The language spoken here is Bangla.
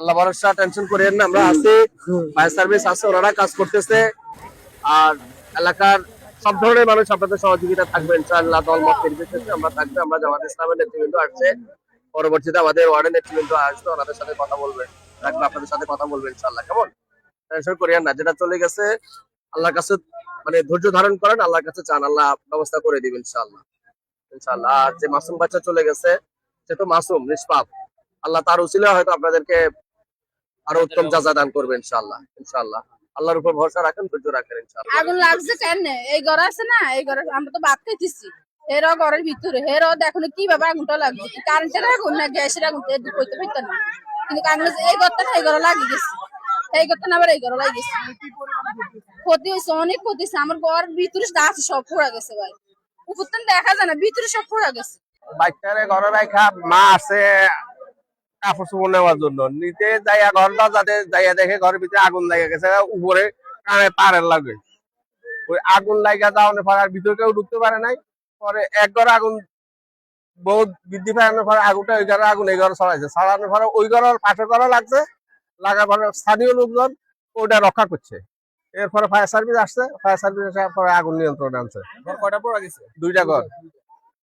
আল্লাহ ভরসা টেনশন করেন না, আমরা আছি। ফায়ার সার্ভিস আছে, ওনারা কাজ করতেছে। আর এলাকার সব ধরনের মানুষ আপনাদের সহযোগিতা থাকবে, ইনশাআল্লাহ, দল মত নির্বিশেষে আমরা থাকবে, আমরা জামাত ইসলামের নেতৃবৃন্দ আসছে। পরবর্তীতে আমাদের ওয়ার্ডের নেতৃবৃন্দ আসবে, ওনাদের সাথে কথা বলবে থাকবে আপনাদের সাথে কথা বলবে, ইনশাআল্লাহ, কেমন? টেনশন করিয়েন না, যেটা চলে গেছে, আল্লাহর কাছে মানে ধৈর্য ধারণ করেন, আল্লাহর কাছে চান, আল্লাহ ব্যবস্থা করে দিবেন ইনশাআল্লাহ ইনশাআল্লাহ। আর যে মাসুম বাচ্চা চলে গেছে, সে তো মাসুম, নিষ্পাপ। আল্লাহ তার উচিলে হয়তো আপনাদেরকে আরও উত্তম যাজা দান করবে ইনশাআল্লাহ ইনশাআল্লাহ। আল্লাহর উপর ভরসা রাখেন ধৈর্য রাখেন ইনশাআল্লাহ। আগুন লাগছে কেন এই ঘর আছে না এই ঘরে আমরা তো ভাত খাইতেছি। হেরো ঘরের ভিতরে হেরো দেখো কীভাবে আগুনটা লাগছে। কারেন্টের আগুন না গ্যাসের আগুন কইতে পারতাম না। কিন্তু আগুন এই ঘরটা না এই ঘরে লাগি গেছে। এই ঘরটা না আবার এই ঘরে লাগি গেছে। ক্ষতি হয়েছে অনেক ক্ষতি হয়েছে। আমার ঘর ভিতরে যা আছে সব পড়া গেছে ভাই। উপর থেকে দেখা যায় না ভিতরে সব পড়া গেছে। বাচ্চারে ঘরে রাখা মা আছে কাপড় চোপড় নেওয়ার জন্য। নিতে যাইয়া ঘরটা যাতে যাইয়া দেখে ঘরের ভিতরে আগুন লাগে গেছে উপরে কানে তারের লাগে ওই আগুন লাগা যাওয়ার পর আর ভিতরে কেউ ঢুকতে পারে নাই। পরে এক ঘরে আগুন বহুত বৃদ্ধি পাওয়ানোর পরে আগুনটা ওই ঘরে আগুন এই ঘরে ছড়াইছে। ছড়ানোর পরে ওই ঘরের পাশের ঘরে লাগছে। লাগার পরে স্থানীয় লোকজন ওটা রক্ষা করছে। এরপরে ফায়ার সার্ভিস আসছে। ফায়ার সার্ভিস আসার পরে আগুন নিয়ন্ত্রণে আনছে। দুইটা ঘর।